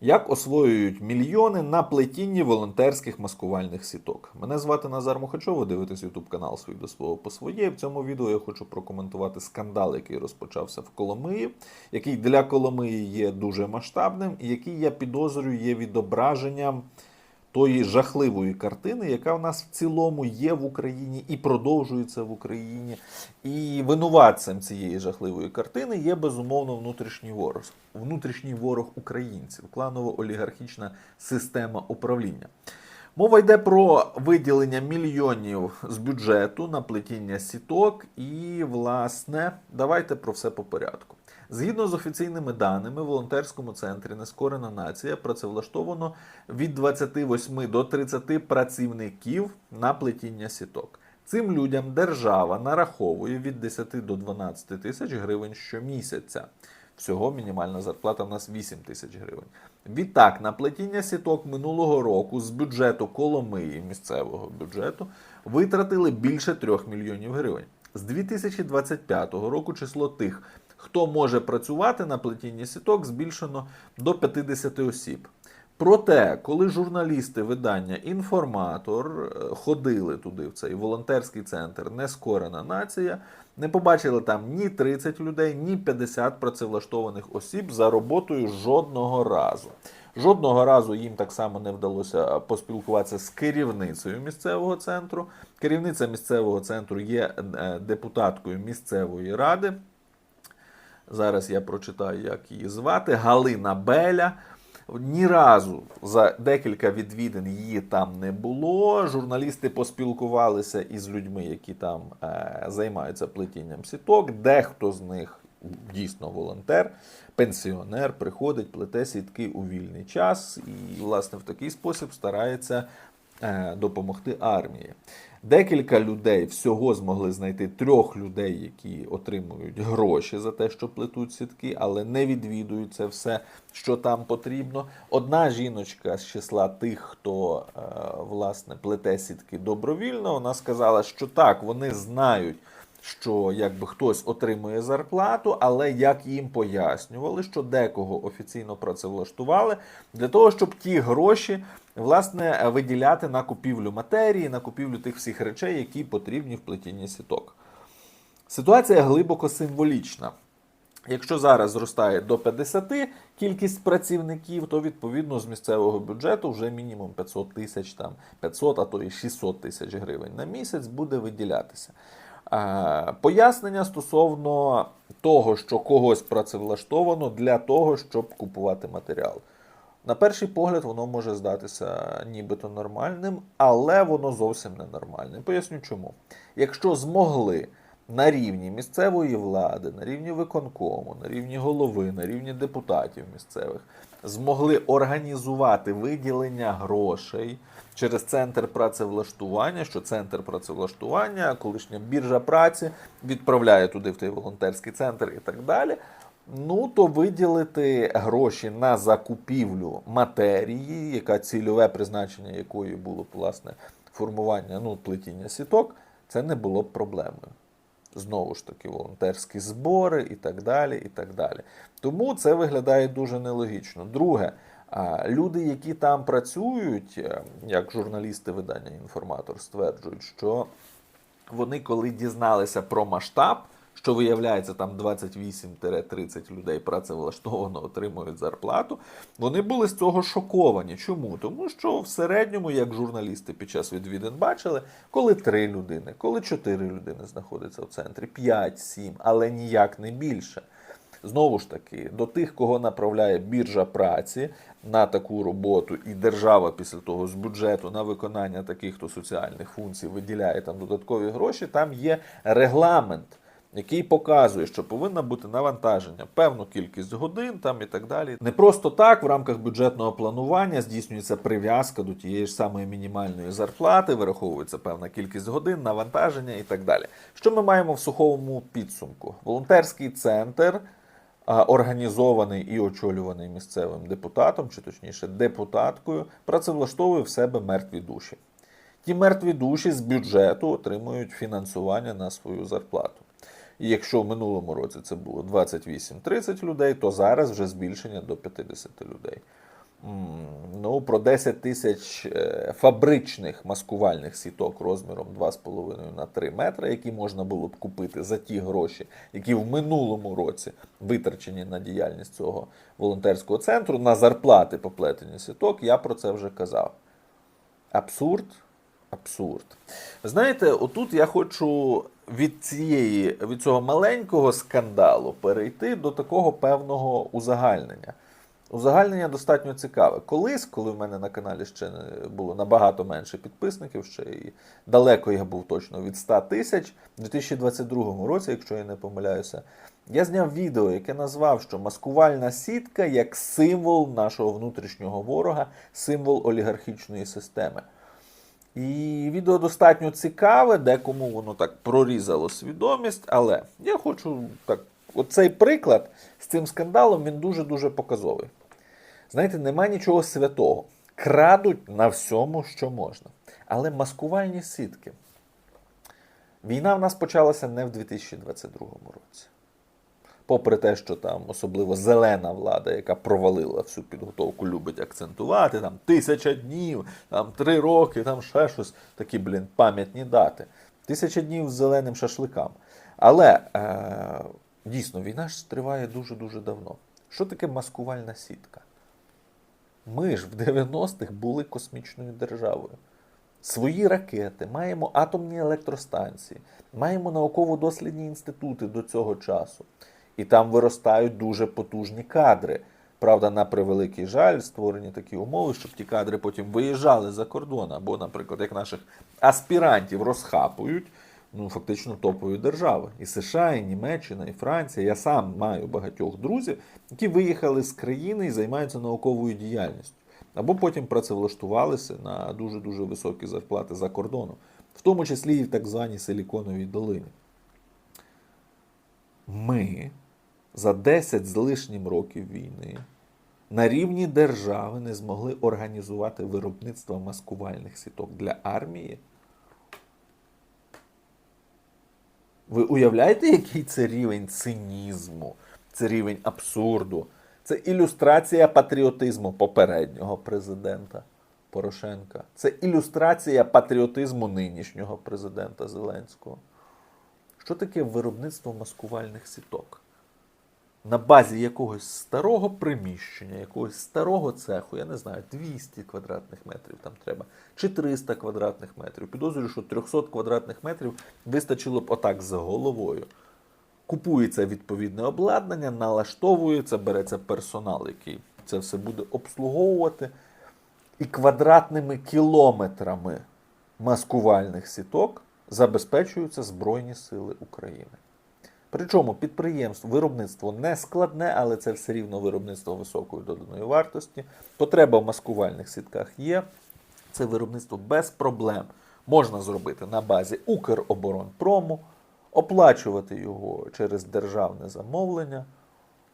Як освоюють мільйони на плетінні волонтерських маскувальних сіток? Мене звати Назар Мухачов, ви дивитесь YouTube канал «Свій до свого по своє. В цьому відео я хочу прокоментувати скандал, який розпочався в Коломиї, який для Коломиї є дуже масштабним, і який я підозрюю є відображенням тої жахливої картини, яка в нас в цілому є в Україні і продовжується в Україні. І винуватцем цієї жахливої картини є безумовно внутрішній ворог, внутрішній ворог українців, кланово-олігархічна система управління. Мова йде про виділення мільйонів з бюджету на плетіння сіток, і, власне, давайте про все по порядку. Згідно з офіційними даними, в волонтерському центрі Нескорена нація працевлаштовано від 28 до 30 працівників на плетіння сіток. Цим людям держава нараховує від 10 до 12 тисяч гривень щомісяця. Всього мінімальна зарплата в нас 8 тисяч гривень. Відтак, на плетіння сіток минулого року з бюджету Коломиї, місцевого бюджету, витратили більше 3 мільйонів гривень. З 2025 року число тих, хто може працювати на плетінні сіток, збільшено до 50 осіб. Проте, коли журналісти видання Інформатор ходили туди, в цей волонтерський центр Нескорена нація, не побачили там ні 30 людей, ні 50 працевлаштованих осіб за роботою жодного разу. Жодного разу їм так само не вдалося поспілкуватися з керівницею місцевого центру. Керівниця місцевого центру є е, депутаткою місцевої ради. Зараз я прочитаю, як її звати. Галина Беля. Ні разу за декілька відвідин її там не було. Журналісти поспілкувалися із людьми, які там е, займаються плетінням сіток. Дехто з них дійсно волонтер, пенсіонер, приходить, плете сітки у вільний час і, власне, в такий спосіб старається е, допомогти армії. Декілька людей всього змогли знайти трьох людей, які отримують гроші за те, що плетуть сітки, але не відвідують це все, що там потрібно. Одна жіночка з числа тих, хто е, власне плете сітки добровільно, вона сказала, що так, вони знають. Що якби хтось отримує зарплату, але як їм пояснювали, що декого офіційно працевлаштували для того, щоб ті гроші власне виділяти на купівлю матерії, на купівлю тих всіх речей, які потрібні в плетінні сіток. Ситуація глибоко символічна. Якщо зараз зростає до 50 кількість працівників, то відповідно з місцевого бюджету вже мінімум 500 тисяч, там 500, а то і 600 тисяч гривень на місяць буде виділятися. Пояснення стосовно того, що когось працевлаштовано для того, щоб купувати матеріал. На перший погляд, воно може здатися нібито нормальним, але воно зовсім не нормальне. Поясню чому. Якщо змогли на рівні місцевої влади, на рівні виконкому, на рівні голови, на рівні депутатів місцевих змогли організувати виділення грошей через центр працевлаштування, що центр працевлаштування, колишня біржа праці відправляє туди в той волонтерський центр і так далі. Ну, то виділити гроші на закупівлю матерії, яка цільове призначення якої було б власне формування ну, плетіння сіток, це не було б проблемою. Знову ж таки, волонтерські збори і так далі. і так далі. Тому це виглядає дуже нелогічно. Друге, люди, які там працюють, е, як журналісти видання інформатор стверджують, що вони, коли дізналися про масштаб, що виявляється, там 28-30 людей працевлаштовано отримують зарплату. Вони були з цього шоковані. Чому? Тому що в середньому, як журналісти під час відвідин бачили, коли 3 людини, коли 4 людини знаходяться в центрі, 5-7, але ніяк не більше. Знову ж таки, до тих, кого направляє біржа праці на таку роботу, і держава після того з бюджету на виконання таких то соціальних функцій виділяє там додаткові гроші, там є регламент який показує, що повинна бути навантаження, певну кількість годин там і так далі. Не просто так в рамках бюджетного планування здійснюється прив'язка до тієї ж самої мінімальної зарплати, вираховується певна кількість годин, навантаження і так далі. Що ми маємо в суховому підсумку? Волонтерський центр. Організований і очолюваний місцевим депутатом, чи точніше депутаткою, працевлаштовує в себе мертві душі. Ті мертві душі з бюджету отримують фінансування на свою зарплату. І якщо в минулому році це було 28-30 людей, то зараз вже збільшення до 50 людей. ну, про 10 тисяч е, фабричних маскувальних сіток розміром 2,5 на 3 метри, які можна було б купити за ті гроші, які в минулому році витрачені на діяльність цього волонтерського центру, на зарплати по плетенню сіток, я про це вже казав. Абсурд. Абсурд. Знаєте, отут я хочу від цієї, від цього маленького скандалу перейти до такого певного узагальнення. Узагальнення достатньо цікаве. Колись, коли в мене на каналі ще було набагато менше підписників, ще і далеко я був точно від 100 тисяч, у 2022 році, якщо я не помиляюся, я зняв відео, яке назвав, що маскувальна сітка як символ нашого внутрішнього ворога, символ олігархічної системи. І відео достатньо цікаве, декому воно так прорізало свідомість, але я хочу так. Оцей приклад з цим скандалом він дуже-дуже показовий. Знаєте, нема нічого святого. Крадуть на всьому, що можна. Але маскувальні сітки. Війна в нас почалася не в 2022 році. Попри те, що там особливо зелена влада, яка провалила всю підготовку, любить акцентувати, там тисяча днів, там три роки, там ще щось, такі, блін, пам'ятні дати. Тисяча днів з зеленим шашликам. Але е, дійсно війна ж триває дуже-дуже давно. Що таке маскувальна сітка? Ми ж в 90-х були космічною державою. Свої ракети, маємо атомні електростанції, маємо науково-дослідні інститути до цього часу. І там виростають дуже потужні кадри. Правда, на превеликий жаль, створені такі умови, щоб ті кадри потім виїжджали за кордон, або, наприклад, як наших аспірантів розхапують, ну фактично топові держави. І США, і Німеччина, і Франція. Я сам маю багатьох друзів, які виїхали з країни і займаються науковою діяльністю. Або потім працевлаштувалися на дуже дуже високі зарплати за кордоном, в тому числі і в так званій Силіконовій долині. Ми за 10 з лишнім років війни на рівні держави не змогли організувати виробництво маскувальних сіток для армії. Ви уявляєте, який це рівень цинізму, це рівень абсурду, це ілюстрація патріотизму попереднього президента Порошенка, це ілюстрація патріотизму нинішнього президента Зеленського. Що таке виробництво маскувальних сіток? На базі якогось старого приміщення, якогось старого цеху, я не знаю, 200 квадратних метрів там треба, чи 300 квадратних метрів. Підозрюю, що 300 квадратних метрів вистачило б отак з головою. Купується відповідне обладнання, налаштовується, береться персонал, який це все буде обслуговувати. І квадратними кілометрами маскувальних сіток забезпечуються Збройні Сили України. Причому підприємство, виробництво не складне, але це все рівно виробництво високої доданої вартості. Потреба в маскувальних сітках є. Це виробництво без проблем можна зробити на базі Укроборонпрому, оплачувати його через державне замовлення.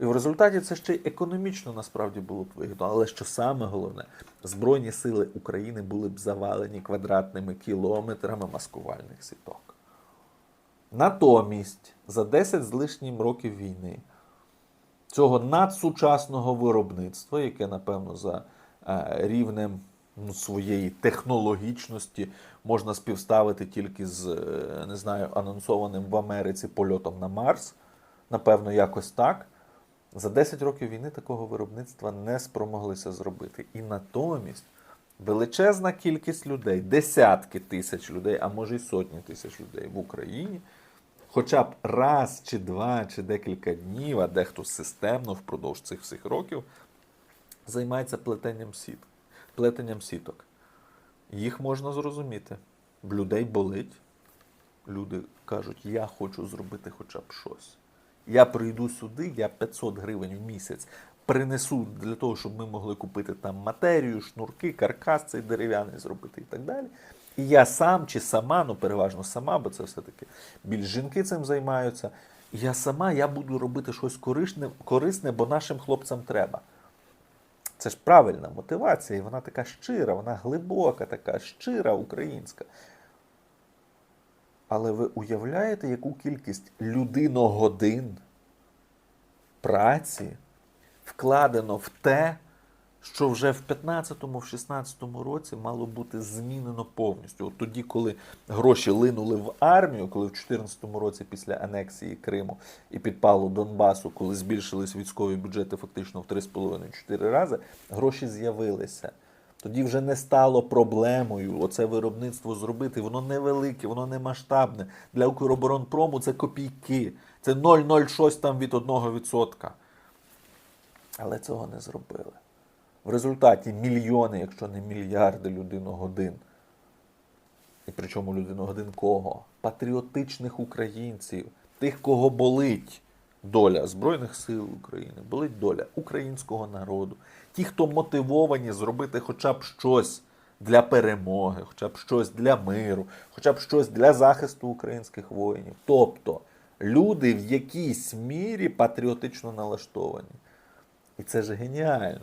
І в результаті це ще й економічно насправді було б вигідно. Але що саме головне, Збройні сили України були б завалені квадратними кілометрами маскувальних сіток. Натомість, за 10 з лишнім років війни, цього надсучасного виробництва, яке, напевно, за е, рівнем ну, своєї технологічності можна співставити тільки з, е, не знаю, анонсованим в Америці польотом на Марс, напевно, якось так. За 10 років війни такого виробництва не спромоглися зробити. І натомість величезна кількість людей, десятки тисяч людей, а може й сотні тисяч людей в Україні, хоча б раз чи два, чи декілька днів, а дехто системно впродовж цих всіх років, займається плетенням сіт, плетенням сіток. Їх можна зрозуміти. В людей болить. Люди кажуть, я хочу зробити хоча б щось. Я прийду сюди, я 500 гривень в місяць принесу для того, щоб ми могли купити там матерію, шнурки, каркас цей дерев'яний зробити і так далі. І я сам чи сама, ну переважно сама, бо це все-таки більш жінки цим займаються. Я сама я буду робити щось корисне, корисне, бо нашим хлопцям треба. Це ж правильна мотивація, і вона така щира, вона глибока, така щира українська. Але ви уявляєте, яку кількість людиногодин праці вкладено в те, що вже в 15-му, в 16-му році мало бути змінено повністю. От тоді, коли гроші линули в армію, коли в 14-му році після анексії Криму і підпалу Донбасу, коли збільшились військові бюджети фактично в 3,5-4 рази, гроші з'явилися. Тоді вже не стало проблемою оце виробництво зробити. Воно невелике, воно не масштабне. Для Укроборонпрому це копійки. Це 0,06 там від 1%. Але цього не зробили. В результаті мільйони, якщо не мільярди людиногодин. І причому людиногодин кого? Патріотичних українців, тих, кого болить доля Збройних сил України, болить доля українського народу, ті, хто мотивовані зробити хоча б щось для перемоги, хоча б щось для миру, хоча б щось для захисту українських воїнів. Тобто люди в якійсь мірі патріотично налаштовані. І це ж геніально.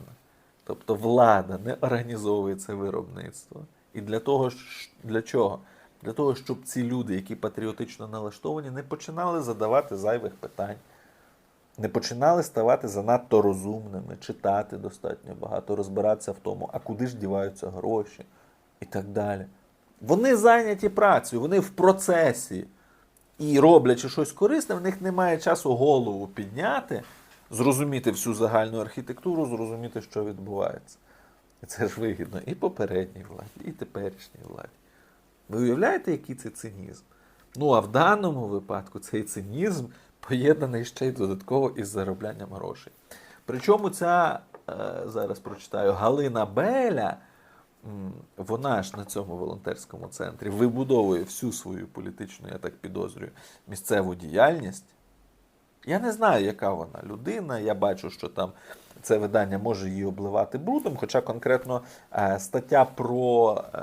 Тобто влада не організовує це виробництво. І для того, для чого? Для того, щоб ці люди, які патріотично налаштовані, не починали задавати зайвих питань, не починали ставати занадто розумними, читати достатньо багато, розбиратися в тому, а куди ж діваються гроші і так далі. Вони зайняті працею, вони в процесі. І роблячи щось корисне, в них немає часу голову підняти, зрозуміти всю загальну архітектуру, зрозуміти, що відбувається. І це ж вигідно і попередній владі, і теперішній владі. Ви уявляєте, який це цинізм? Ну а в даному випадку цей цинізм поєднаний ще й додатково із зароблянням грошей. Причому ця, е, зараз прочитаю, Галина Беля, вона ж на цьому волонтерському центрі вибудовує всю свою політичну, я так підозрюю, місцеву діяльність. Я не знаю, яка вона людина. Я бачу, що там це видання може її обливати брудом. Хоча конкретно е, стаття про е,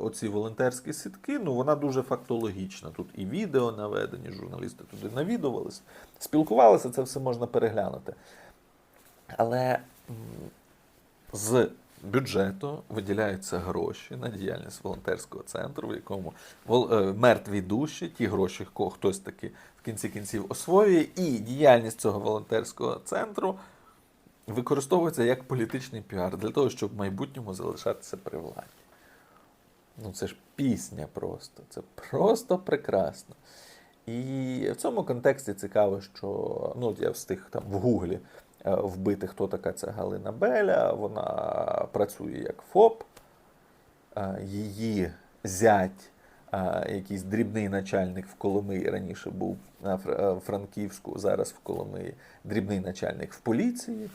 оці волонтерські сітки, ну вона дуже фактологічна. Тут і відео наведені, журналісти туди навідувалися, спілкувалися, це все можна переглянути. Але з бюджету виділяються гроші на діяльність волонтерського центру, в якому е, мертві душі, ті гроші, хтось таки в кінці кінців освоює, і діяльність цього волонтерського центру використовується як політичний піар для того, щоб в майбутньому залишатися при владі. Ну, це ж пісня просто. Це просто прекрасно. І в цьому контексті цікаво, що ну, я встиг там в Гуглі вбити, хто така ця Галина Беля. Вона працює як ФОП, Е, її зять, е, якийсь дрібний начальник в Коломиї, раніше був на е, Франківську, зараз в Коломиї, дрібний начальник в поліції.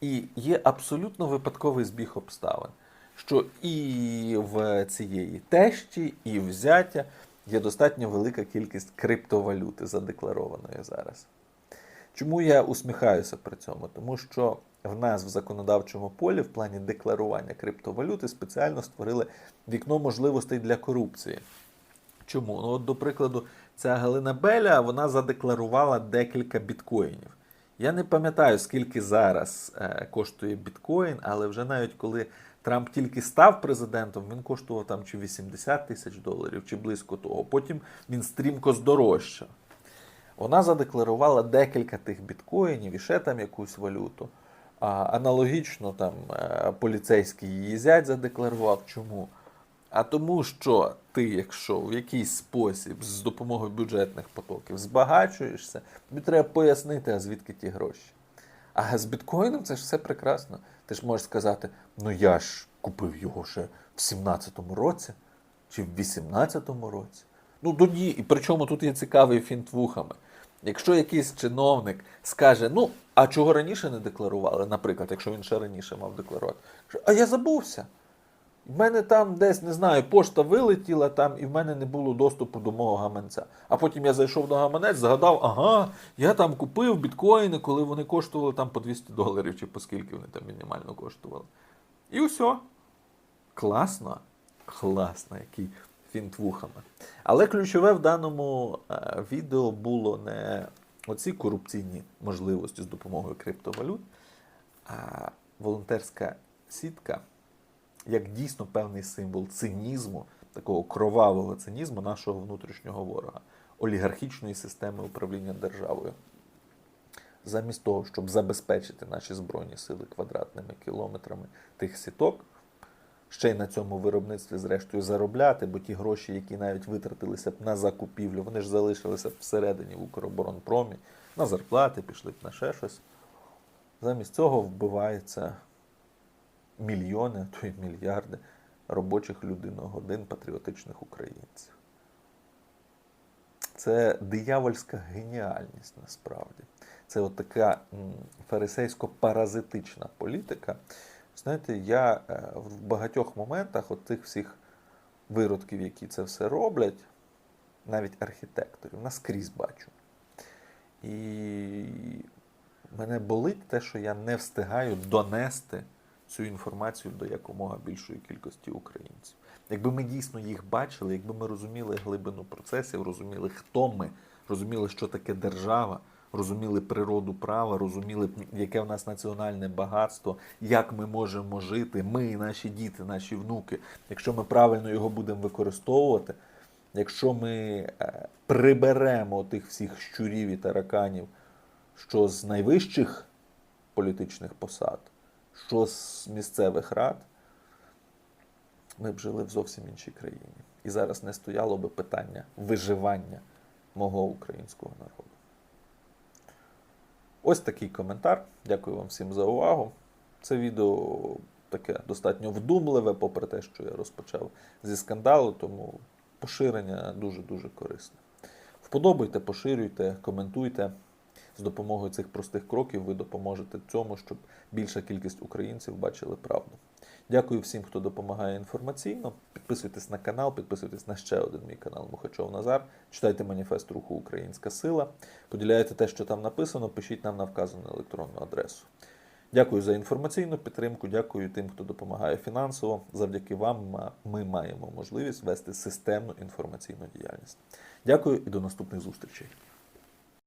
І є абсолютно випадковий збіг обставин, що і в цієї тещі, і в зятя є достатньо велика кількість криптовалюти задекларованої зараз. Чому я усміхаюся при цьому? Тому що в нас в законодавчому полі в плані декларування криптовалюти спеціально створили вікно можливостей для корупції. Чому? Ну, от, до прикладу, ця Галина Беля вона задекларувала декілька біткоїнів. Я не пам'ятаю, скільки зараз е, коштує біткоін, але вже навіть коли Трамп тільки став президентом, він коштував там чи 80 тисяч доларів, чи близько того. Потім він стрімко здорожчав. Вона задекларувала декілька тих біткоїнів і ще там якусь валюту. Аналогічно там е, поліцейський її зять задекларував. Чому? А тому, що ти, якщо в якийсь спосіб з допомогою бюджетних потоків збагачуєшся, тобі треба пояснити, а звідки ті гроші. А з біткоїном це ж все прекрасно. Ти ж можеш сказати: ну я ж купив його ще в 17-му році чи в 18-му році. Ну тоді, і причому тут є цікавий фінт вухами. Якщо якийсь чиновник скаже, ну, а чого раніше не декларували, наприклад, якщо він ще раніше мав декларувати, а я забувся. В мене там десь, не знаю, пошта вилетіла там, і в мене не було доступу до мого гаманця. А потім я зайшов до гаманець, згадав, ага, я там купив біткоїни, коли вони коштували там по 200 доларів, чи по скільки вони там мінімально коштували. І все. Класно. Класно, який фінт вухами. Але ключове в даному е, відео було не оці корупційні можливості з допомогою криптовалют, а волонтерська сітка як дійсно певний символ цинізму, такого кровавого цинізму нашого внутрішнього ворога, олігархічної системи управління державою. замість того, щоб забезпечити наші збройні сили квадратними кілометрами тих сіток, ще й на цьому виробництві, зрештою, заробляти, бо ті гроші, які навіть витратилися б на закупівлю, вони ж залишилися б всередині в Укроборонпромі, на зарплати, пішли б на ще щось. Замість цього вбиваються мільйони, а то й мільярди робочих людиногодин патріотичних українців. Це диявольська геніальність насправді. Це от така фарисейсько-паразитична політика. Знаєте, я е, в багатьох моментах от тих всіх виродків, які це все роблять, навіть архітекторів, наскрізь бачу. І мене болить те, що я не встигаю донести цю інформацію до якомога більшої кількості українців. Якби ми дійсно їх бачили, якби ми розуміли глибину процесів, розуміли, хто ми, розуміли, що таке держава, розуміли природу права, розуміли, яке в нас національне багатство, як ми можемо жити, ми, наші діти, наші внуки, якщо ми правильно його будемо використовувати, якщо ми е, приберемо тих всіх щурів і тараканів, що з найвищих політичних посад, що з місцевих рад, ми б жили в зовсім іншій країні. І зараз не стояло би питання виживання мого українського народу. Ось такий коментар. Дякую вам всім за увагу. Це відео таке достатньо вдумливе, попри те, що я розпочав зі скандалу, тому поширення дуже-дуже корисне. Вподобайте, поширюйте, коментуйте. З допомогою цих простих кроків ви допоможете цьому, щоб більша кількість українців бачили правду. Дякую всім, хто допомагає інформаційно. Підписуйтесь на канал, підписуйтесь на ще один мій канал Мухачов Назар. Читайте маніфест руху Українська Сила. Поділяйте те, що там написано, пишіть нам на вказану електронну адресу. Дякую за інформаційну підтримку. Дякую тим, хто допомагає фінансово. Завдяки вам ми маємо можливість вести системну інформаційну діяльність. Дякую і до наступних зустрічей.